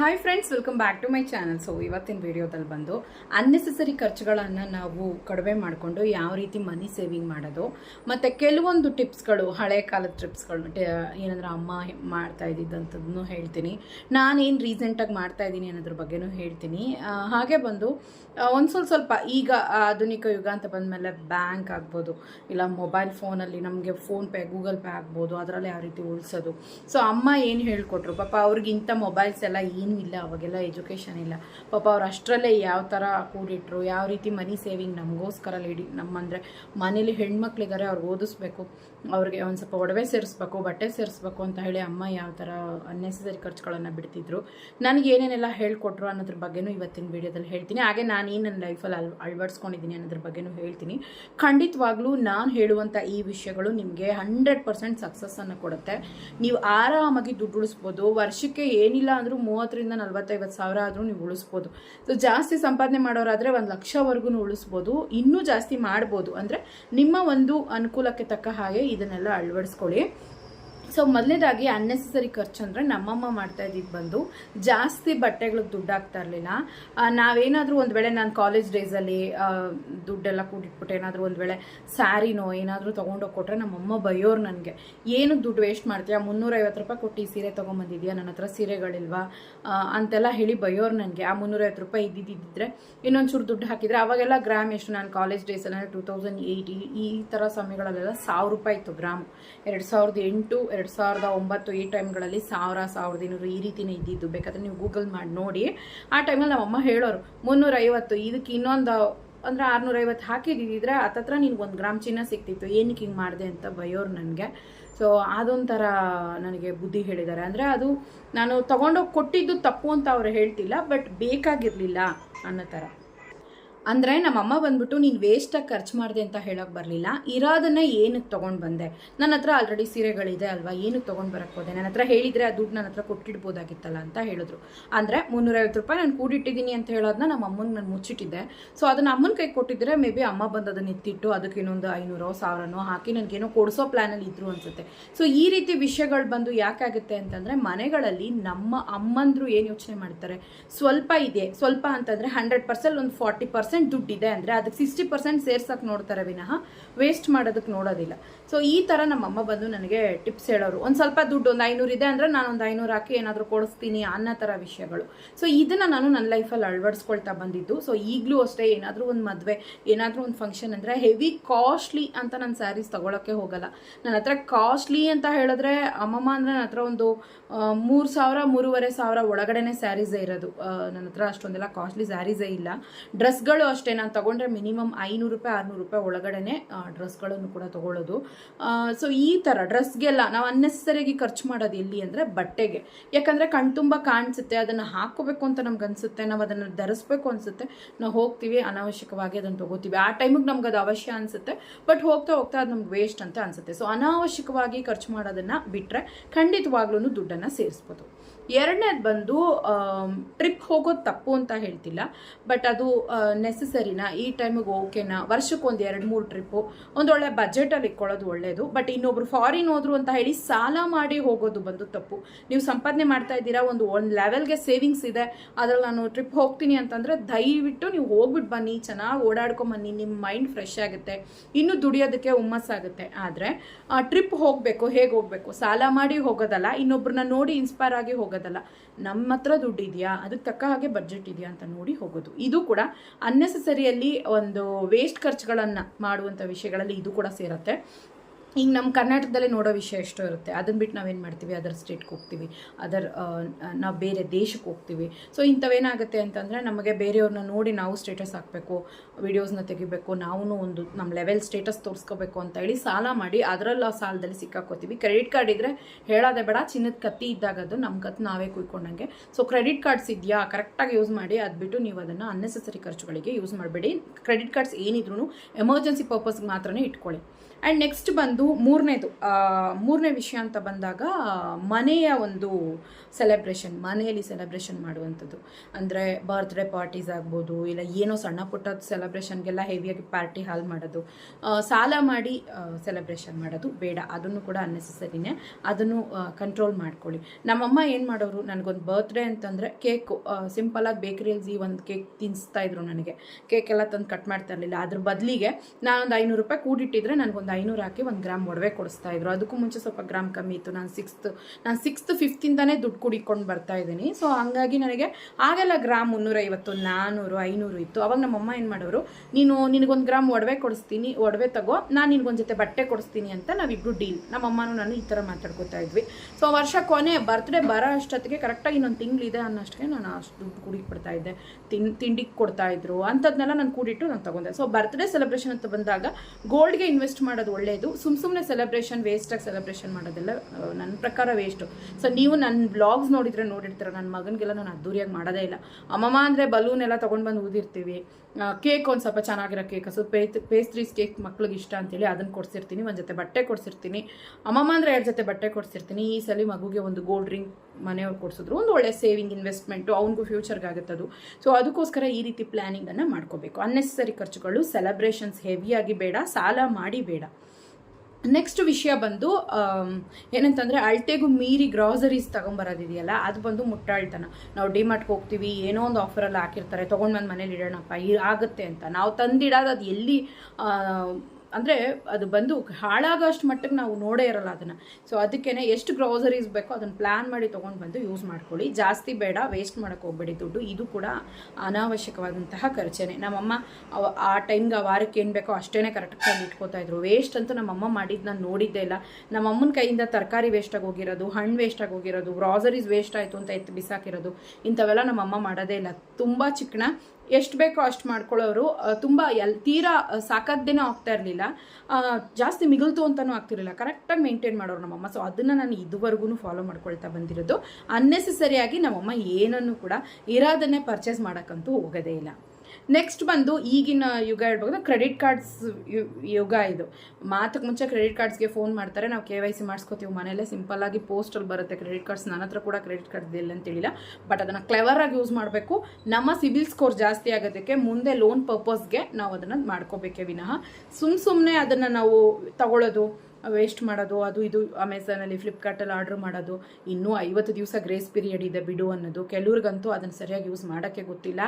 Hi friends welcome back to my channel so ಇವತ್ತಿನ ವಿಡಿಯೋದಲ್ಲಿ ಬಂದು ಅನ್ನೆಸೆಸರಿ ಖರ್ಚುಗಳನ್ನು ನಾವು ಕಡಿಮೆ ಮಾಡಿಕೊಂಡು ಯಾವ ರೀತಿ ಮನಿ ಸೇವಿಂಗ್ ಮಾಡೋದು, ಮತ್ತು ಕೆಲವೊಂದು ಟಿಪ್ಸ್ಗಳು ಹಳೆ ಕಾಲದ ಟಿಪ್ಸ್ಗಳು ಏನಂದ್ರೆ ಅಮ್ಮ ಮಾಡ್ತಾ ಇದ್ದಿದ್ದಂಥದ್ದನ್ನು ಹೇಳ್ತೀನಿ. ನಾನೇನು ರೀಸೆಂಟಾಗಿ ಮಾಡ್ತಾ ಇದ್ದೀನಿ ಅನ್ನೋದ್ರ ಬಗ್ಗೆನೂ ಹೇಳ್ತೀನಿ. ಹಾಗೆ ಬಂದು ಒಂದು ಸ್ವಲ್ಪ ಸ್ವಲ್ಪ ಈಗ ಆಧುನಿಕ ಯುಗ ಅಂತ ಬಂದಮೇಲೆ ಬ್ಯಾಂಕ್ ಆಗ್ಬೋದು, ಇಲ್ಲ ಮೊಬೈಲ್ ಫೋನಲ್ಲಿ ನಮಗೆ ಫೋನ್ಪೇ ಗೂಗಲ್ ಪೇ ಆಗ್ಬೋದು, ಅದರಲ್ಲಿ ಯಾವ ರೀತಿ ಉಳಿಸೋದು. ಸೊ ಅಮ್ಮ ಏನು ಹೇಳ್ಕೊಟ್ರು, ಪಾಪ ಅವ್ರಿಗಿಂತ ಮೊಬೈಲ್ಸ್ ಎಲ್ಲ ಏನೂ ಇಲ್ಲ, ಅವಾಗೆಲ್ಲ ಎಜುಕೇಷನ್ ಇಲ್ಲ. ಪಾಪ ಅವ್ರು ಅಷ್ಟರಲ್ಲೇ ಯಾವ ಥರ ಕೂಡಿಟ್ರು, ಯಾವ ರೀತಿ ಮನಿ ಸೇವಿಂಗ್ ನಮಗೋಸ್ಕರ ಲೇಡಿ ನಮ್ಮ ಅಂದರೆ ಮನೇಲಿ ಹೆಣ್ಮಕ್ಳಿದ್ದಾರೆ ಅವ್ರಿಗೆ ಓದಿಸ್ಬೇಕು, ಅವ್ರಿಗೆ ಒಂದು ಸ್ವಲ್ಪ ಒಡವೆ ಸೇರಿಸ್ಬೇಕು, ಬಟ್ಟೆ ಸೇರಿಸ್ಬೇಕು ಅಂತ ಹೇಳಿ ಅಮ್ಮ ಯಾವ ಥರ ಅನ್ನೆಸರಿ ಖರ್ಚುಗಳನ್ನು ಬಿಡ್ತಿದ್ರು. ನನಗೆ ಏನೇನೆಲ್ಲ ಹೇಳ್ಕೊಟ್ರು ಅನ್ನೋದ್ರ ಬಗ್ಗೆನೂ ಇವತ್ತಿನ ವೀಡಿಯೋದಲ್ಲಿ ಹೇಳ್ತೀನಿ. ಹಾಗೆ ನಾನು ಏನು ನನ್ನ ಲೈಫಲ್ಲಿ ಅಲ್ ಅಳವಡಿಸ್ಕೊಂಡಿದ್ದೀನಿ ಅನ್ನೋದ್ರ ಬಗ್ಗೆನೂ ಹೇಳ್ತೀನಿ. ಖಂಡಿತವಾಗ್ಲೂ ನಾನು ಹೇಳುವಂಥ ಈ ವಿಷಯಗಳು ನಿಮಗೆ ಹಂಡ್ರೆಡ್ ಪರ್ಸೆಂಟ್ ಸಕ್ಸಸ್ಸನ್ನು ಕೊಡುತ್ತೆ. ನೀವು ಆರಾಮಾಗಿ ದುಡ್ಡು ಉಳಿಸ್ಬೋದು, ವರ್ಷಕ್ಕೆ ಏನಿಲ್ಲ ಅಂದರೂ ಮೂವತ್ತರಿಂದ ನಲ್ವತ್ತೈವತ್ತು ಸಾವಿರ ಆದರೂ ನೀವು ಉಳಿಸ್ಬೋದು. ಸೊ ಜಾಸ್ತಿ ಸಂಪಾದನೆ ಮಾಡೋರಾದರೆ ಒಂದು ಲಕ್ಷವರೆಗೂ ಉಳಿಸ್ಬೋದು. ಇನ್ನೂ ಜಾಸ್ತಿ ಮಾಡ್ಬೋದು. ಅಂದರೆ ನಿಮ್ಮ ಒಂದು ಅನುಕೂಲಕ್ಕೆ ತಕ್ಕ ಹಾಗೆ ಇದನ್ನೆಲ್ಲ ಅಳವಡಿಸ್ಕೊಳ್ಳಿ. ಸೊ ಮೊದಲನೇದಾಗಿ ಅನ್ನೆಸೆಸರಿ ಖರ್ಚು ಅಂದರೆ ನಮ್ಮಮ್ಮ ಮಾಡ್ತಾ ಇದ್ದಿದ್ದು ಬಂದು ಜಾಸ್ತಿ ಬಟ್ಟೆಗಳಿಗೆ ದುಡ್ಡು ಆಗ್ತಾ ಇರಲಿಲ್ಲ. ನಾವೇನಾದರೂ ಒಂದು ವೇಳೆ ನಾನು ಕಾಲೇಜ್ ಡೇಸಲ್ಲಿ ದುಡ್ಡೆಲ್ಲ ಕೂಡಿಟ್ಬಿಟ್ಟು ಏನಾದರೂ ಒಂದು ವೇಳೆ ಸ್ಯಾರಿನೋ ಏನಾದರೂ ತೊಗೊಂಡೋಗಿ ಕೊಟ್ಟರೆ ನಮ್ಮಮ್ಮ ಬಯ್ಯೋರು ನನಗೆ. ಏನು ದುಡ್ಡು ವೇಸ್ಟ್ ಮಾಡ್ತೀಯಾ? ಮುನ್ನೂರೈವತ್ತು ರೂಪಾಯಿ ಕೊಟ್ಟು ಈ ಸೀರೆ ತೊಗೊಂಬಂದಿದ್ಯಾ ನನ್ನ ಹತ್ರ ಸೀರೆಗಳಿಲ್ವಾ? ಅಂತೆಲ್ಲ ಹೇಳಿ ಬಯ್ಯೋರು ನನಗೆ. ಆ ಮುನ್ನೂರೈವತ್ತು ರೂಪಾಯಿ ಇದ್ದಿದ್ದಿದ್ರೆ ಇನ್ನೊಂಚೂರು ದುಡ್ಡು ಹಾಕಿದರೆ ಅವಾಗೆಲ್ಲ ಗ್ರಾಮ್ ಎಷ್ಟು? ನಾನು ಕಾಲೇಜ್ ಡೇಸಲ್ಲಿ ಟೂ ತೌಸಂಡ್ ಏಯ್ಟಿ ಈ ಥರ ಸಮಯಗಳಲ್ಲೆಲ್ಲ ಸಾವಿರ ರೂಪಾಯಿ ಇತ್ತು ಗ್ರಾಮ್ ಎರಡು ಸಾವಿರದ ಎಂಟು ಎರಡು ಸಾವಿರದ ಒಂಬತ್ತು ಈ ಟೈಮ್ಗಳಲ್ಲಿ ಸಾವಿರ, ಸಾವಿರದ ಇನ್ನೂರು ಈ ರೀತಿನೇ ಇದ್ದಿದ್ದು. ಬೇಕಾದ್ರೆ ನೀವು ಗೂಗಲ್ ಮಾಡಿ ನೋಡಿ. ಆ ಟೈಮಲ್ಲಿ ನಮ್ಮಮ್ಮ ಹೇಳೋರು, ಮುನ್ನೂರೈವತ್ತು, ಇದಕ್ಕೆ ಇನ್ನೊಂದು ಅಂದರೆ ಆರುನೂರೈವತ್ತು ಹಾಕಿದ್ದಿದ್ರೆ ಹತ್ತತ್ರ ನಿನ್ಗೆ ಒಂದು ಗ್ರಾಮ್ ಚಿನ್ನ ಸಿಕ್ತಿತ್ತು. ಏನಕ್ಕೆ ಹಿಂಗೆ ಮಾಡಿದೆ ಅಂತ ಬಯೋರು ನನಗೆ. ಸೊ ಅದೊಂಥರ ನನಗೆ ಬುದ್ಧಿ ಹೇಳಿದ್ದಾರೆ. ಅಂದರೆ ಅದು ನಾನು ತೊಗೊಂಡೋಗಿ ಕೊಟ್ಟಿದ್ದು ತಪ್ಪು ಅಂತ ಅವ್ರು ಹೇಳ್ತಿಲ್ಲ, ಬಟ್ ಬೇಕಾಗಿರಲಿಲ್ಲ ಅನ್ನೋ ಥರ. ಅಂದರೆ ನಮ್ಮಮ್ಮ ಬಂದ್ಬಿಟ್ಟು, ನೀನು ವೇಸ್ಟಾಗಿ ಖರ್ಚು ಮಾಡಿದೆ ಅಂತ ಹೇಳೋಕೆ ಬರಲಿಲ್ಲ. ಇರೋದನ್ನು ಏನಕ್ಕೆ ತೊಗೊಂಡು ಬಂದೆ? ನನ್ನ ಹತ್ರ ಆಲ್ರೆಡಿ ಸೀರೆಗಳಿದೆ ಅಲ್ವಾ ಏನಕ್ಕೆ ತೊಗೊಂಡು ಬರಕ್ಕೆ ಹೋದೆ? ನನ್ನ ಹತ್ರ ಹೇಳಿದರೆ ಆ ದುಡ್ಡು ನನ್ನ ಹತ್ರ ಕೊಟ್ಟಿಡ್ಬೋದಾಗಿತ್ತಲ್ಲ ಅಂತ ಹೇಳಿದ್ರು. ಅಂದರೆ ಮುನ್ನೂರೈವತ್ತು ರೂಪಾಯಿ ನಾನು ಕೂಡಿಟ್ಟಿದ್ದೀನಿ ಅಂತ ಹೇಳೋದನ್ನ ನಮ್ಮ ಅಮ್ಮನಿಗೆ ನಾನು ಮುಚ್ಚಿಟ್ಟಿದ್ದೆ. ಸೊ ಅದನ್ನು ಅಮ್ಮನ ಕೈ ಕೊಟ್ಟಿದ್ದರೆ ಮೇ ಬಿ ಅಮ್ಮ ಬಂದು ಅದನ್ನು ಎತ್ತಿಟ್ಟು ಅದಕ್ಕೆ ಇನ್ನೊಂದು ಐನೂರೋ, ಸಾವಿರನೋ ಹಾಕಿ ನನಗೇನೋ ಕೊಡಿಸೋ ಪ್ಲ್ಯಾನಲ್ಲಿ ಇದ್ರು ಅನ್ಸುತ್ತೆ. ಸೊ ಈ ರೀತಿ ವಿಷಯಗಳು ಬಂದು ಯಾಕಾಗುತ್ತೆ ಅಂತಂದರೆ ಮನೆಗಳಲ್ಲಿ ನಮ್ಮ ಅಮ್ಮಂದರು ಏನು ಯೋಚನೆ ಮಾಡ್ತಾರೆ? ಸ್ವಲ್ಪ ಇದೆ. ಸ್ವಲ್ಪ ಅಂತಂದರೆ ಹಂಡ್ರೆಡ್ ಪರ್ಸೆಂಟ್ ಒಂದು ಫಾರ್ಟಿ ಪರ್ಸೆಂಟ್ ದುಡ್ಡಿದೆ ಅಂದರೆ ಅದಕ್ಕೆ ಸಿಕ್ಸ್ಟಿ ಪರ್ಸೆಂಟ್ ಸೇರ್ಸಕ್ಕೆ ನೋಡ್ತಾರೆ ವಿನಃ ವೇಸ್ಟ್ ಮಾಡೋದಕ್ಕೆ ನೋಡೋದಿಲ್ಲ. ಸೊ ಈ ಥರ ನಮ್ಮಮ್ಮ ಬಂದು ನನಗೆ ಟಿಪ್ಸ್ ಹೇಳೋರು. ಒಂದು ಸ್ವಲ್ಪ ದುಡ್ಡು ಒಂದು ಐನೂರು ಇದೆ ಅಂದರೆ ನಾನು ಒಂದು ಐನೂರು ಹಾಕಿ ಏನಾದರೂ ಕೊಡಿಸ್ತೀನಿ ಅನ್ನೋ ಥರ ವಿಷಯಗಳು. ಸೊ ಇದನ್ನು ನಾನು ನನ್ನ ಲೈಫಲ್ಲಿ ಅಳವಡಿಸ್ಕೊಳ್ತಾ ಬಂದಿದ್ದು. ಸೊ ಈಗಲೂ ಅಷ್ಟೇ ಏನಾದರೂ ಒಂದು ಮದುವೆ, ಏನಾದರೂ ಒಂದು ಫಂಕ್ಷನ್ ಅಂದರೆ ಹೆವಿ ಕಾಸ್ಟ್ಲಿ ಅಂತ ನಾನು ಸ್ಯಾರೀಸ್ ತೊಗೊಳಕ್ಕೆ ಹೋಗಲ್ಲ. ನನ್ನ ಹತ್ರ ಕಾಸ್ಟ್ಲಿ ಅಂತ ಹೇಳಿದ್ರೆ ಅಮ್ಮಮ್ಮ ಅಂದರೆ ನನ್ನ ಹತ್ರ ಒಂದು ಮೂರು ಸಾವಿರ, ಮೂರುವರೆ ಸಾವಿರ ಒಳಗಡೆನೆ ಸ್ಯಾರೀಸೇ ಇರೋದು. ನನ್ನ ಹತ್ರ ಅಷ್ಟೊಂದೆಲ್ಲ ಕಾಸ್ಟ್ಲಿ ಸ್ಯಾರೀಸೇ ಇಲ್ಲ. ಡ್ರೆಸ್ಗಳು ಅಷ್ಟೇ. ನಾನು ತೊಗೊಂಡ್ರೆ ಮಿನಿಮಮ್ ಐನೂರು ರೂಪಾಯಿ, ಆರುನೂರು ರೂಪಾಯಿ ಒಳಗಡೆನೆ ಡ್ರೆಸ್ಗಳನ್ನು ಕೂಡ ತಗೊಳ್ಳೋದು. ಸೊ ಈ ಥರ ಡ್ರೆಸ್ಗೆಲ್ಲ ನಾವು ಅನ್ನೆಸರಿಯಾಗಿ ಖರ್ಚು ಮಾಡೋದು ಎಲ್ಲಿ ಅಂದರೆ ಬಟ್ಟೆಗೆ. ಯಾಕಂದರೆ ಕಣ್ತುಂಬ ಕಾಣಿಸುತ್ತೆ, ಅದನ್ನು ಹಾಕೋಬೇಕು ಅಂತ ನಮ್ಗೆ ಅನಿಸುತ್ತೆ, ನಾವು ಅದನ್ನು ಧರಿಸ್ಬೇಕು ಅನಿಸುತ್ತೆ. ನಾವು ಹೋಗ್ತೀವಿ, ಅನಾವಶ್ಯಕವಾಗಿ ಅದನ್ನು ತಗೋತೀವಿ. ಆ ಟೈಮಿಗೆ ನಮ್ಗೆ ಅದು ಅವಶ್ಯ ಅನಿಸುತ್ತೆ, ಬಟ್ ಹೋಗ್ತಾ ಹೋಗ್ತಾ ಅದು ನಮ್ಗೆ ವೇಸ್ಟ್ ಅಂತ ಅನಿಸುತ್ತೆ. ಸೊ ಅನಾವಶ್ಯಕವಾಗಿ ಖರ್ಚು ಮಾಡೋದನ್ನು ಬಿಟ್ಟರೆ ಖಂಡಿತವಾಗ್ಲೂ ದುಡ್ಡನ್ನು ಸೇರಿಸ್ಬೋದು. ಎರಡನೇದು ಬಂದು ಟ್ರಿಪ್ ಹೋಗೋದು ತಪ್ಪು ಅಂತ ಹೇಳ್ತಿಲ್ಲ, ಬಟ್ ಅದು ನೆಸಸರಿನಾ ಈ ಟೈಮಿಗೆ ಓಕೆನಾ ವರ್ಷಕ್ಕೆ ಒಂದು ಎರಡು ಮೂರು ಟ್ರಿಪ್ಪು ಒಂದೊಳ್ಳೆ ಬಜೆಟಲ್ಲಿ ಇಟ್ಕೊಳ್ಳೋದು ಒಳ್ಳೆಯದು ಬಟ್ ಇನ್ನೊಬ್ರು ಫಾರಿನ್ ಹೋದ್ರು ಅಂತ ಹೇಳಿ ಸಾಲ ಮಾಡಿ ಹೋಗೋದು ಬಂದು ತಪ್ಪು. ನೀವು ಸಂಪಾದನೆ ಮಾಡ್ತಾ ಇದ್ದೀರಾ, ಒಂದು ಒಂದು ಲೆವೆಲ್ಗೆ ಸೇವಿಂಗ್ಸ್ ಇದೆ, ಅದ್ರಲ್ಲಿ ನಾನು ಟ್ರಿಪ್ ಹೋಗ್ತೀನಿ ಅಂತಂದರೆ ದಯವಿಟ್ಟು ನೀವು ಹೋಗ್ಬಿಟ್ಟು ಬನ್ನಿ, ಚೆನ್ನಾಗಿ ಓಡಾಡ್ಕೊಂಬನ್ನಿ ನಿಮ್ಮ ಮೈಂಡ್ ಫ್ರೆಶ್ ಆಗುತ್ತೆ. ಇನ್ನೂ ದುಡಿಯೋದಕ್ಕೆ ಹುಮ್ಮಸ್ಸಾಗುತ್ತೆ ಆದರೆ ಟ್ರಿಪ್ ಹೋಗಬೇಕು, ಹೇಗೆ ಹೋಗಬೇಕು? ಸಾಲ ಮಾಡಿ ಹೋಗೋದಲ್ಲ, ಇನ್ನೊಬ್ರನ್ನ ನೋಡಿ ಇನ್ಸ್ಪೈರ್ ಆಗಿ ಹೋಗೋದಲ್ಲ. ನಮ್ಮ ಹತ್ರ ದುಡ್ಡು ಇದೆಯಾ ಅದಕ್ಕೆ ತಕ್ಕ ಹಾಗೆ ಬಜೆಟ್ ಇದೆಯಾ ಅಂತ ನೋಡಿ ಹೋಗೋದು. ಇದು ಕೂಡ ಅನ್ನೆಸೆಸರಿಯಲ್ಲಿ ಒಂದು ವೇಸ್ಟ್ ಖರ್ಚುಗಳನ್ನು ಮಾಡುವಂಥ ವಿಷಯಗಳಲ್ಲಿ ಇದು ಕೂಡ ಸೇರುತ್ತೆ. ಈಗ ನಮ್ಮ ಕರ್ನಾಟಕದಲ್ಲೇ ನೋಡೋ ವಿಷಯ ಎಷ್ಟೋ ಇರುತ್ತೆ. ಅದನ್ನ ಬಿಟ್ಟು ನಾವೇನು ಮಾಡ್ತೀವಿ? ಅದರ್ ಸ್ಟೇಟ್ಗೆ ಹೋಗ್ತೀವಿ. ಅದರ್ ನಾವು ಬೇರೆ ದೇಶಕ್ಕೆ ಹೋಗ್ತೀವಿ. ಸೊ ಇಂಥವೇನಾಗುತ್ತೆ ಅಂತಂದರೆ ನಮಗೆ ಬೇರೆಯವ್ರನ್ನ ನೋಡಿ ನಾವು ಸ್ಟೇಟಸ್ ಹಾಕಬೇಕು, ವೀಡಿಯೋಸ್ನ ತೆಗಿಬೇಕು ನಾವು ಒಂದು ನಮ್ಮ ಲೆವೆಲ್ ಸ್ಟೇಟಸ್ ತೋರಿಸ್ಕೋಬೇಕು ಅಂತ ಹೇಳಿ ಸಾಲ ಮಾಡಿ ಅದರಲ್ಲಿ ಆ ಸಾಲದಲ್ಲಿ ಸಿಕ್ಕಾಕೋತೀವಿ. ಕ್ರೆಡಿಟ್ ಕಾರ್ಡ್ ಇದ್ದರೆ ಹೇಳೋದೇ ಬೇಡ, ಚಿನ್ನದ ಕತ್ತಿ ಇದ್ದಾಗ ಅದು ನಮ್ಮ ಕತ್ತು ನಾವೇ ಕುಯ್ಕೊಂಡಂಗೆ. ಸೊ ಕ್ರೆಡಿಟ್ ಕಾರ್ಡ್ಸ್ ಇದೆಯಾ? ಕರೆಕ್ಟಾಗಿ ಯೂಸ್ ಮಾಡಿ ಅದು ಬಿಟ್ಟು ನೀವು ಅದನ್ನು ಅನ್ನೆಸೆಸರಿ ಖರ್ಚುಗಳಿಗೆ ಯೂಸ್ ಮಾಡಬೇಡಿ. ಕ್ರೆಡಿಟ್ ಕಾರ್ಡ್ಸ್ ಏನಿದ್ರು ಎಮರ್ಜೆನ್ಸಿ ಪರ್ಪಸ್ಗೆ ಮಾತ್ರನೇ ಇಟ್ಕೊಳ್ಳಿ. ಆ್ಯಂಡ್ ನೆಕ್ಸ್ಟ್ ಬಂದು ಮೂರನೇದು ಮೂರನೇ ವಿಷಯ ಅಂತ ಬಂದಾಗ, ಮನೆಯ ಒಂದು ಸೆಲೆಬ್ರೇಷನ್ ಮನೆಯಲ್ಲಿ ಸೆಲೆಬ್ರೇಷನ್ ಮಾಡುವಂಥದ್ದು. ಅಂದರೆ ಬರ್ತ್ಡೇ ಪಾರ್ಟೀಸ್ ಆಗ್ಬೋದು, ಇಲ್ಲ ಏನೋ ಸಣ್ಣ ಪುಟ್ಟ ಸೆಲೆಬ್ರೇಷನ್ಗೆಲ್ಲ ಹೆವಿಯಾಗಿ ಪಾರ್ಟಿ ಹಾಲ್ ಮಾಡೋದು. ಸಾಲ ಮಾಡಿ ಸೆಲೆಬ್ರೇಷನ್ ಮಾಡೋದು ಬೇಡ. ಅದನ್ನು ಕೂಡ ಅನ್ನೆಸೆಸರಿನೇ ಅದನ್ನು ಕಂಟ್ರೋಲ್ ಮಾಡ್ಕೊಳ್ಳಿ. ನಮ್ಮಮ್ಮ ಏನು ಮಾಡೋರು, ನನಗೊಂದು ಬರ್ತ್ಡೇ ಅಂತಂದರೆ ಕೇಕು ಸಿಂಪಲಾಗಿ ಬೇಕರಿಯಲ್ಲಿ ಒಂದು ಕೇಕ್ ತಿನ್ನಿಸ್ತಾ ಇದ್ರು ನನಗೆ. ಕೇಕೆಲ್ಲ ತಂದು ಕಟ್ ಮಾಡ್ತಾ ಇರಲಿಲ್ಲ. ಅದ್ರ ಬದಲಿಗೆ ನಾನೊಂದು ಐನೂರು ರೂಪಾಯಿ ಕೂಡಿಟ್ಟಿದ್ರೆ ನನಗೊಂದು ಐನೂರು ಹಾಕಿ ಒಂದು ಗ್ರಾಮ್ ಒಡವೆ ಕೊಡಿಸ್ತಾ ಇದ್ರು. ಅದಕ್ಕೂ ಮುಂಚೆ ಸ್ವಲ್ಪ ಗ್ರಾಮ್ ಕಮ್ಮಿ ಇತ್ತು. ನಾನು ಸಿಕ್ಸ್ತ್ ನಾನು ಸಿಕ್ಸ್ತ್ ಫಿಫ್ತಿಂದನೇ ದುಡ್ಡು ಕುಡಿಕೊಂಡು ಬರ್ತಾ ಇದ್ದೀನಿ. ಸೊ ಹಂಗಾಗಿ ನನಗೆ ಆಗೆಲ್ಲ ಗ್ರಾಮ್ ಮುನ್ನೂರೈವತ್ತು ನಾನ್ನೂರು ಐನೂರು ಇತ್ತು. ಅವಾಗ ನಮ್ಮಮ್ಮ ಏನು ಮಾಡೋರು, ನೀನು, ನಿನಗೊಂದು ಗ್ರಾಮ್ ಒಡವೆ ಕೊಡಿಸ್ತೀನಿ, ಒಡವೆ ತಗೋ, ನಾನು ನಿನಗೊಂದು ಜೊತೆ ಬಟ್ಟೆ ಕೊಡಿಸ್ತೀನಿ ಅಂತ ನಾವಿಬ್ರು ಡೀಲ್ ನಮ್ಮಮ್ಮನೂ ನಾನು ಈ ಥರ ಮಾತಾಡ್ಕೊತಾ ಇದ್ವಿ. ಸೊ ವರ್ಷ ಕೊನೆ ಬರ್ತ್ಡೇ ಬರೋ ಅಷ್ಟೊತ್ತಿಗೆ ಕರೆಕ್ಟಾಗಿ ಇನ್ನೊಂದು ತಿಂಗಳಿದೆ ಅನ್ನೋಷ್ಟಕ್ಕೆ ನಾನು ಅಷ್ಟು ದುಡ್ಡು ಕುಡಿಕ್ಬಿಡ್ತಾ ಇದ್ದೆ. ತಿನ್, ತಿಂಡಿಗೆ ಕೊಡ್ತಾ ಇದ್ರು. ಅಂಥದ್ದನ್ನೆಲ್ಲ ನಾನು ಕೂಡಿಟ್ಟು ನಾನು ತಗೊಂಡೆ. ಸೊ ಬರ್ತ್ಡೇ ಸೆಲೆಬ್ರೇಷನ್ ಅಂತ ಬಂದಾಗ ಗೋಲ್ಡ್ಗೆ ಇನ್ವೆಸ್ಟ್ ಮಾಡೋದು ಒಳ್ಳೆಯದು ಸುಮ್ ಸುಮ್ಮನೆ ಸೆಲೆಬ್ರೇಷನ್ ವೇಸ್ಟಾಗಿ ಸೆಲೆಬ್ರೇಷನ್ ಮಾಡೋದೆಲ್ಲ ನನ್ನ ಪ್ರಕಾರ ವೇಸ್ಟು ಸೊ ನೀವು ನನ್ನ ಬ್ಲಾಗ್ಸ್ ನೋಡಿದ್ರೆ ನೋಡಿರ್ತೀರ ನನ್ನ ಮಗನಿಗೆಲ್ಲ ನಾನು ಅದ್ದೂರಿಯಾಗಿ ಮಾಡೋದೇ ಇಲ್ಲ. ಅಮ್ಮಮ್ಮ ಅಂದರೆ ಬಲೂನ್ ಎಲ್ಲ ತೊಗೊಂಡು ಬಂದು ಊದಿರ್ತೀವಿ. ಕೇಕ್ ಒಂದು ಸ್ವಲ್ಪ ಚೆನ್ನಾಗಿರೋ ಕೇಕ್ ಸೊ ಪೇತ್, ಪೇಸ್ಟ್ರೀಸ್ ಕೇಕ್ ಮಕ್ಳಿಗೆ ಇಷ್ಟ ಅಂತೇಳಿ ಅದನ್ನು ಕೊಡ್ಸಿರ್ತೀನಿ, ಒಂದು ಜೊತೆ ಬಟ್ಟೆ ಕೊಡ್ಸಿರ್ತೀನಿ. ಅಮ್ಮಮ್ಮ ಅಂದರೆ ಎರಡು ಜೊತೆ ಬಟ್ಟೆ ಕೊಡ್ಸಿರ್ತೀನಿ. ಈ ಸಲ ಮಗುಗೆ ಒಂದು ಗೋಲ್ಡ್ ರಿಂಗ್ ಮನೆಯವ್ರು ಕೊಡಿಸಿದ್ರು. ಒಂದು ಒಳ್ಳೆ ಸೇವಿಂಗ್ ಇನ್ವೆಸ್ಟ್ಮೆಂಟು ಅವ್ನಿಗೂ ಫ್ಯೂಚರ್ಗೆ ಆಗುತ್ತೆ ಅದು. ಸೊ ಅದಕ್ಕೋಸ್ಕರ ಈ ರೀತಿ ಪ್ಲ್ಯಾನಿಂಗನ್ನು ಮಾಡ್ಕೋಬೇಕು. ಅನ್ನೆಸರಿ ಖರ್ಚುಗಳು ಸೆಲೆಬ್ರೇಷನ್ಸ್ ಹೆವಿಯಾಗಿ ಬೇಡ, ಸಾಲ ಮಾಡಿ ಬೇಡ. ನೆಕ್ಸ್ಟ್ ವಿಷಯ ಬಂದು ಏನಂತಂದರೆ ಅಳತೆಗೂ ಮೀರಿ ಗ್ರಾಸರೀಸ್ ತೊಗೊಂಬರೋದಿದೆಯಲ್ಲ, ಅದು ಬಂದು ಮುಟ್ಟಾಳ್ತನ. ನಾವು ಡಿಮಾರ್ಟ್ಗೆ ಹೋಗ್ತೀವಿ, ಏನೋ ಒಂದು ಆಫರಲ್ಲಿ ಹಾಕಿರ್ತಾರೆ ತೊಗೊಂಡು ಬಂದು ಮನೇಲಿ ಇಡೋಣಪ್ಪ, ಈ ಆಗುತ್ತೆ ಅಂತ. ನಾವು ತಂದಿಡೋದು ಅದು ಎಲ್ಲಿ ಅಂದರೆ ಅದು ಬಂದು ಹಾಳಾಗೋ ಅಷ್ಟು ಮಟ್ಟಕ್ಕೆ ನಾವು ನೋಡೇ ಇರಲ್ಲ ಅದನ್ನು. ಸೊ ಅದಕ್ಕೇ ಎಷ್ಟು ಗ್ರೋಸರೀಸ್ ಬೇಕೋ ಅದನ್ನು ಪ್ಲ್ಯಾನ್ ಮಾಡಿ ತೊಗೊಂಡು ಬಂದು ಯೂಸ್ ಮಾಡ್ಕೊಳ್ಳಿ. ಜಾಸ್ತಿ ಬೇಡ ವೇಸ್ಟ್ ಮಾಡೋಕ್ಕೆ ಹೋಗ್ಬೇಡಿ ದುಡ್ಡು. ಇದು ಕೂಡ ಅನಾವಶ್ಯಕವಾದಂತಹ ಖರ್ಚೇನೆ. ನಮ್ಮಮ್ಮ ಆ ಟೈಮ್ಗೆ ಆ ವಾರಕ್ಕೆ ಏನು ಬೇಕೋ ಅಷ್ಟೇ ಕರೆಕ್ಟಾಗಿ ಇಟ್ಕೋತಾ ಇದ್ರು. ವೇಸ್ಟ್ ಅಂತೂ ನಮ್ಮಮ್ಮ ಮಾಡಿದ್ದು ನಾನು ನೋಡಿದ್ದೇ ಇಲ್ಲ. ನಮ್ಮಮ್ಮನ ಕೈಯಿಂದ ತರಕಾರಿ ವೇಸ್ಟಾಗಿ ಹೋಗಿರೋದು ಹಣ್ಣು ವೇಸ್ಟಾಗಿ ಹೋಗಿರೋದು ಗ್ರೋಸರೀಸ್ ವೇಸ್ಟ್ ಆಯಿತು ಅಂತ ಎತ್ತು ಬಿಸಾಕಿರೋದು, ಇಂಥವೆಲ್ಲ ನಮ್ಮಮ್ಮ ಮಾಡೋದೇ ಇಲ್ಲ. ತುಂಬ ಚಿಕ್ಕಣ. ಎಷ್ಟು ಬೇಕೋ ಅಷ್ಟು ಮಾಡ್ಕೊಳ್ಳೋರು ತುಂಬ ಎಲ್, ತೀರಾ ಸಾಕಾಗ್ದೇನೂ ಆಗ್ತಾ ಇರಲಿಲ್ಲ. ಜಾಸ್ತಿ ಮಿಗಿಲ್ತು ಅಂತಲೂ ಆಗ್ತಿರಲಿಲ್ಲ. ಕರೆಕ್ಟಾಗಿ ಮೇಂಟೈನ್ ಮಾಡೋರು ನಮ್ಮಮ್ಮ. ಸೊ ಅದನ್ನು ನಾನು ಇದುವರೆಗೂ ಫಾಲೋ ಮಾಡ್ಕೊಳ್ತಾ ಬಂದಿರೋದು. ಅನ್ನೆಸೆಸರಿಯಾಗಿ ನಮ್ಮಮ್ಮ ಏನನ್ನು ಕೂಡ ಇರೋದನ್ನೇ ಪರ್ಚೇಸ್ ಮಾಡೋಕ್ಕಂತೂ ಹೋಗೋದೇ ಇಲ್ಲ. ನೆಕ್ಸ್ಟ್ ಬಂದು ಈಗಿನ ಯುಗ ಹೇಳ್ಬೋದು ಕ್ರೆಡಿಟ್ ಕಾರ್ಡ್ಸ್ ಯುಗ ಇದು. ಮಾತಕ್ಕೆ ಮುಂಚೆ ಕ್ರೆಡಿಟ್ ಕಾರ್ಡ್ಸ್ಗೆ ಫೋನ್ ಮಾಡ್ತಾರೆ. ನಾವು ಕೆ ವೈ ಸಿ ಮಾಡಿಸ್ಕೋತೀವಿ. ಮನೆಯಲ್ಲೇ ಸಿಂಪಲ್ಲಾಗಿ ಪೋಸ್ಟಲ್ಲಿ ಬರುತ್ತೆ ಕ್ರೆಡಿಟ್ ಕಾರ್ಡ್ಸ್ ನನ್ನ ಹತ್ರ ಕೂಡ ಕ್ರೆಡಿಟ್ ಕಾರ್ಡ್ ಇಲ್ಲ ಅಂತೇಳಿಲ್ಲ. ಬಟ್ ಅದನ್ನು ಕ್ಲೆವರಾಗಿ ಯೂಸ್ ಮಾಡಬೇಕು. ನಮ್ಮ ಸಿಬಿಲ್ ಸ್ಕೋರ್ ಜಾಸ್ತಿ ಆಗೋದಕ್ಕೆ ಮುಂದೆ ಲೋನ್ ಪರ್ಪಸ್ಗೆ ನಾವು ಅದನ್ನು ಮಾಡ್ಕೋಬೇಕೇ ವಿನಃ. ಸುಮ್ಮ ಸುಮ್ಮನೆ ಅದನ್ನು ನಾವು ತಗೊಳ್ಳೋದು ವೇಸ್ಟ್ ಮಾಡೋದು, ಅದು ಇದು ಅಮೆಝಾನಲ್ಲಿ ಫ್ಲಿಪ್ಕಾರ್ಟಲ್ಲಿ ಆರ್ಡ್ರ್ ಮಾಡೋದು, ಇನ್ನೂ ಐವತ್ತು ದಿವಸ ಗ್ರೇಸ್ ಪೀರಿಯಡ್ ಇದೆ ಬಿಡು ಅನ್ನೋದು. ಕೆಲವ್ರಿಗಂತೂ ಅದನ್ನು ಸರಿಯಾಗಿ ಯೂಸ್ ಮಾಡೋಕ್ಕೆ ಗೊತ್ತಿಲ್ಲ.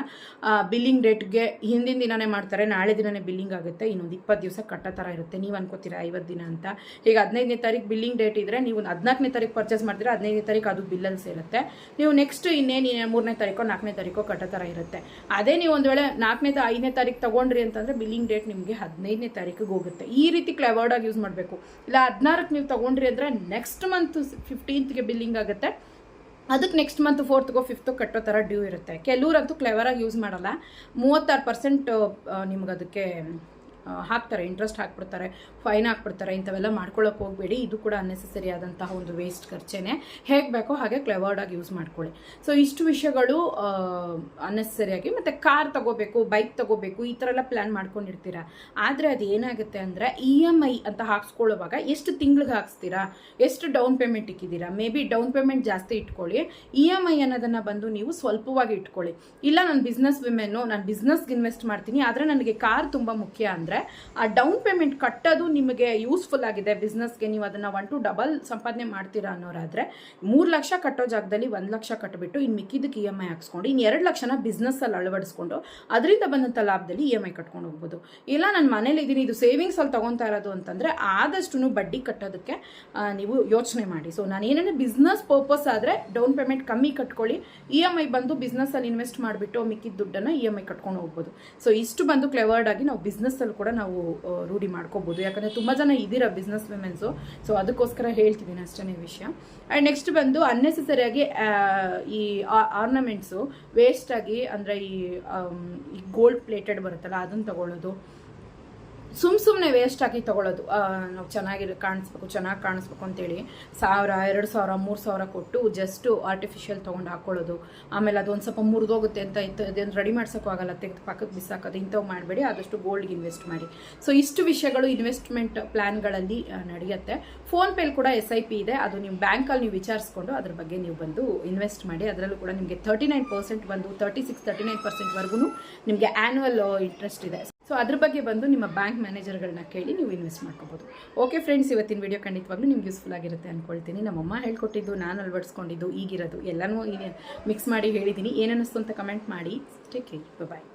ಬಿಲ್ಲಿಂಗ್ ಡೇಟ್ಗೆ ಹಿಂದಿನ ದಿನನೇ ಮಾಡ್ತಾರೆ, ನಾಳೆ ದಿನನೇ ಬಿಲ್ಲಿಂಗ್ ಆಗುತ್ತೆ, ಇನ್ನೊಂದು ಇಪ್ಪತ್ತು ದಿವಸ ಕಟ್ಟೋ ಥರ ಇರುತ್ತೆ. ನೀವು ಅನ್ಕೋತೀರಾ ಐವತ್ತು ದಿನ ಅಂತ? ಈಗ ಹದಿನೈದನೇ ತಾರೀಕು ಬಿಲ್ಲಿಂಗ್ ಡೇಟ್ ಇದ್ದರೆ ನೀವು ಹದಿನಾಲ್ಕನೇ ತಾರೀಕು ಪರ್ಚೇಸ್ ಮಾಡಿದ್ರೆ ಹದಿನೈದನೇ ತಾರೀಕು ಅದು ಬಿಲ್ಲಲ್ಲಿ ಸೇರುತ್ತೆ. ನೀವು ನೆಕ್ಸ್ಟ್ ಇನ್ನೇನು ಮೂರನೇ ತಾರೀಕೋ ನಾಲ್ಕನೇ ತಾರೀಕೋ ಕಟ್ಟೋ ಥರ ಇರುತ್ತೆ. ಅದೇ ನೀವು ಒಂದು ವೇಳೆ ನಾಲ್ಕನೇ ಐದನೇ ತಾರೀಕು ತೊಗೊಂಡ್ರಿ ಅಂತಂದರೆ ಬಿಲ್ಲಿಂಗ್ ಡೇಟ್ ನಿಮಗೆ ಹದಿನೈದನೇ ತಾರೀಕಿಗೆ ಹೋಗುತ್ತೆ. ಈ ರೀತಿ ಕ್ಲೆವರ್ಡಾಗಿ ಯೂಸ್ ಮಾಡಬೇಕು. ಇಲ್ಲ ಹದಿನಾರಕ್ಕೆ ನೀವು ತೊಗೊಂಡ್ರಿ ಅಂದರೆ ನೆಕ್ಸ್ಟ್ ಮಂತ್ ಫಿಫ್ಟೀನ್ತ್ಗೆ ಬಿಲ್ಲಿಂಗ್ ಆಗುತ್ತೆ. ಅದಕ್ಕೆ ನೆಕ್ಸ್ಟ್ ಮಂತ್ ಫೋರ್ತ್ಗೋ ಫಿಫ್ತು ಕಟ್ಟೋ ಥರ ಡ್ಯೂ ಇರುತ್ತೆ. ಕೆಲವ್ರಂತೂ ಕ್ಲೆವರಾಗಿ ಯೂಸ್ ಮಾಡಲ್ಲ. ಮೂವತ್ತಾರು ಪರ್ಸೆಂಟ್ ನಿಮ್ಗೆ ಅದಕ್ಕೆ ಹಾಕ್ತಾರೆ ಇಂಟ್ರೆಸ್ಟ್ ಹಾಕ್ಬಿಡ್ತಾರೆ ಫೈನ್ ಹಾಕ್ಬಿಡ್ತಾರೆ, ಇಂಥವೆಲ್ಲ ಮಾಡ್ಕೊಳ್ಳೋಕೆ ಹೋಗಬೇಡಿ. ಇದು ಕೂಡ ಅನ್ನೆಸೆಸರಿ ಆದಂತಹ ಒಂದು ವೇಸ್ಟ್ ಖರ್ಚೇನೆ. ಹೇಗೆ ಬೇಕೋ ಹಾಗೆ ಕ್ಲೆವರ್ಡಾಗಿ ಯೂಸ್ ಮಾಡ್ಕೊಳ್ಳಿ. ಸೊ ಇಷ್ಟು ವಿಷಯಗಳು ಅನ್ನೆಸರಿಯಾಗಿ ಮತ್ತು ಕಾರ್ ತಗೋಬೇಕು ಬೈಕ್ ತಗೋಬೇಕು, ಈ ಥರ ಎಲ್ಲ ಪ್ಲ್ಯಾನ್ ಮಾಡ್ಕೊಂಡಿರ್ತೀರ? ಆದರೆ ಅದು ಏನಾಗುತ್ತೆ ಅಂದರೆ ಇ ಎಂ ಐ ಅಂತ ಹಾಕ್ಸ್ಕೊಳ್ಳೋವಾಗ ಎಷ್ಟು ತಿಂಗ್ಳಿಗೆ ಹಾಕ್ಸ್ತೀರಾ? ಎಷ್ಟು ಡೌನ್ ಪೇಮೆಂಟ್ ಇಕ್ಕಿದ್ದೀರಾ? ಮೇ ಬಿ ಡೌನ್ ಪೇಮೆಂಟ್ ಜಾಸ್ತಿ ಇಟ್ಕೊಳ್ಳಿ. ಇ ಎಂ ಐ ಅನ್ನೋದನ್ನು ಬಂದು ನೀವು ಸ್ವಲ್ಪವಾಗಿ ಇಟ್ಕೊಳ್ಳಿ. ಇಲ್ಲ, ನಾನು ಬಿಸ್ನೆಸ್ ವಿಮೆನ್ನು ನಾನು ಬಿಸ್ನೆಸ್ಗೆ ಇನ್ವೆಸ್ಟ್ ಮಾಡ್ತೀನಿ, ಆದರೆ ನನಗೆ ಕಾರ್ ತುಂಬ ಮುಖ್ಯ ಅಂದರೆ ಆ ಡೌನ್ ಪೇಮೆಂಟ್ ಕಟ್ಟೋದು ನಿಮಗೆ ಯೂಸ್ಫುಲ್ ಆಗಿದೆ. ಬಿಸ್ನೆಸ್ಗೆ ನೀವು ಅದನ್ನು ಒನ್ ಟು ಡಬಲ್ ಸಂಪಾದನೆ ಮಾಡ್ತೀರಾ ಅನ್ನೋರಾದರೆ ಮೂರು ಲಕ್ಷ ಕಟ್ಟೋ ಜಾಗದಲ್ಲಿ ಒಂದು ಲಕ್ಷ ಕಟ್ಟಿಬಿಟ್ಟು ಇನ್ನು ಮಿಕ್ಕಿದ್ದಕ್ಕೆ ಇ ಎಂ ಐ ಹಾಕ್ಸ್ಕೊಂಡು ಇನ್ನು ಎರಡು ಲಕ್ಷನ ಬಿಸ್ನೆಸ್ಸಲ್ಲಿ ಅಳವಡಿಸ್ಕೊಂಡು ಅದರಿಂದ ಬಂದಂಥ ಲಾಭದಲ್ಲಿ ಇ ಎಂ ಐ ಕಟ್ಕೊಂಡು ಹೋಗ್ಬೋದು. ಇಲ್ಲ, ನಾನು ಮನೇಲಿ ಇದ್ದೀನಿ, ಇದು ಸೇವಿಂಗ್ಸಲ್ಲಿ ತೊಗೊತಾ ಇರೋದು ಅಂತಂದರೆ ಆದಷ್ಟು ಬಡ್ಡಿ ಕಟ್ಟೋದಕ್ಕೆ ನೀವು ಯೋಚನೆ ಮಾಡಿ. ಸೊ ನಾನು ಏನೇನು ಬಿಸ್ನೆಸ್ ಪರ್ಪಸ್ ಆದರೆ ಡೌನ್ ಪೇಮೆಂಟ್ ಕಮ್ಮಿ ಕಟ್ಕೊಳ್ಳಿ ಇ ಎಂ ಐ ಬಂದು ಬಿಸ್ನೆಸ್ಸಲ್ಲಿ ಇನ್ವೆಸ್ಟ್ ಮಾಡಿಬಿಟ್ಟು ಮಿಕ್ಕಿದ ದುಡ್ಡನ್ನು ಇ ಎಂ ಐ ಕಟ್ಕೊಂಡು ಹೋಗ್ಬೋದು. ಸೊ ಇಷ್ಟು ಬಂದು ಕ್ಲೆವರ್ಡ್ ಆಗಿ ನಾವು ಬಿಸ್ನೆಸ್ಸಲ್ಲಿ ಕೂಡ ನಾವು ರೂಢಿ ಮಾಡ್ಕೋಬೋದು. ಯಾಕಂದರೆ ತುಂಬ ಜನ ಇದ್ದೀರಾ ಬಿಸ್ನೆಸ್ ವಿಮೆನ್ಸು ಸೊ ಅದಕ್ಕೋಸ್ಕರ ಹೇಳ್ತಿದ್ದೀನಿ ಅಷ್ಟೇ ವಿಷಯ. ಆ್ಯಂಡ್ ನೆಕ್ಸ್ಟ್ ಬಂದು ಅನ್ನೆಸೆಸರಿಯಾಗಿ ಈ ಆರ್ನಮೆಂಟ್ಸು ವೇಸ್ಟಾಗಿ ಅಂದರೆ ಈ ಗೋಲ್ಡ್ ಪ್ಲೇಟೆಡ್ ಬರುತ್ತಲ್ಲ, ಅದನ್ನು ತಗೊಳ್ಳೋದು. ಸುಮ್ ಸುಮ್ಮನೆ ವೇಸ್ಟ್ ಆಗಿ ತಗೊಳ್ಳೋದು ನಾವು ಚೆನ್ನಾಗಿ ಕಾಣಿಸ್ಬೇಕು ಚೆನ್ನಾಗಿ ಕಾಣಿಸ್ಬೇಕು ಅಂತೇಳಿ ಸಾವಿರ, ಎರಡು ಸಾವಿರ, ಮೂರು ಸಾವಿರ ಕೊಟ್ಟು ಜಸ್ಟು ಆರ್ಟಿಫಿಷಿಯಲ್ ತೊಗೊಂಡು ಹಾಕ್ಕೊಳ್ಳೋದು ಆಮೇಲೆ ಅದೊಂದು ಸ್ವಲ್ಪ ಮುರಿದೋಗುತ್ತೆ ಅಂತ ಇತ್ತು ಅದೇನು ರೆಡಿ ಮಾಡ್ಸೋಕ್ಕೂ ಆಗಲ್ಲ. ತೆಗೆದು ಪಕ್ಕಕ್ಕೆ ಬಿಸಾಕೋದು, ಇಂಥವು ಮಾಡಬೇಡಿ. ಆದಷ್ಟು ಗೋಲ್ಡ್ಗೆ ಇನ್ವೆಸ್ಟ್ ಮಾಡಿ. ಸೊ ಇಷ್ಟು ವಿಷಯಗಳು ಇನ್ವೆಸ್ಟ್ಮೆಂಟ್ ಪ್ಲ್ಯಾನ್ಗಳಲ್ಲಿ ನಡೆಯುತ್ತೆ. ಫೋನ್ಪೇಲಿ ಕೂಡ ಎಸ್ ಐ ಪಿ ಇದೆ. ಅದು ನೀವು ಬ್ಯಾಂಕಲ್ಲಿ ನೀವು ವಿಚಾರಿಸ್ಕೊಂಡು ಅದ್ರ ಬಗ್ಗೆ ನೀವು ಬಂದು ಇನ್ವೆಸ್ಟ್ ಮಾಡಿ. ಅದರಲ್ಲೂ ಕೂಡ ನಿಮಗೆ ತರ್ಟಿ ನೈನ್ ಪರ್ಸೆಂಟ್ ಬಂದು ತರ್ಟಿ ಸಿಕ್ಸ್ ತರ್ಟಿ ನೈನ್ ಪರ್ಸೆಂಟ್ವರೆಗೂ ನಿಮಗೆ ಆ್ಯನ್ಯುವಲ್ ಇಂಟ್ರೆಸ್ಟ್ ಇದೆ. ಸೊ ಅದ್ರ ಬಗ್ಗೆ ಬಂದು ನಿಮ್ಮ ಬ್ಯಾಂಕ್ ಮ್ಯಾನೇಜರ್ಗಳನ್ನ ಕೇಳಿ ನೀವು ಇನ್ವೆಸ್ಟ್ ಮಾಡ್ಕೋಬೋದು. ಓಕೆ ಫ್ರೆಂಡ್ಸ್ ಇವತ್ತಿನ ವಿಡಿಯೋ ಖಂಡಿತವಾಗ್ಲೂ ನಿಮ್ಗೆ ಯೂಸ್ಫುಲ್ ಆಗಿರುತ್ತೆ ಅಂದ್ಕೊಳ್ತೀನಿ ನಮ್ಮಮ್ಮ ಹೇಳ್ಕೊಟ್ಟಿದ್ದು, ನಾನು ಅಳವಡಿಸ್ಕೊಂಡಿದ್ದು, ಈಗಿರೋದು ಎಲ್ಲನೂ ಮಿಕ್ಸ್ ಮಾಡಿ ಹೇಳಿದ್ದೀನಿ. ಏನನ್ನಿಸ್ತು ಅಂತ ಕಮೆಂಟ್ ಮಾಡಿ. Take care bye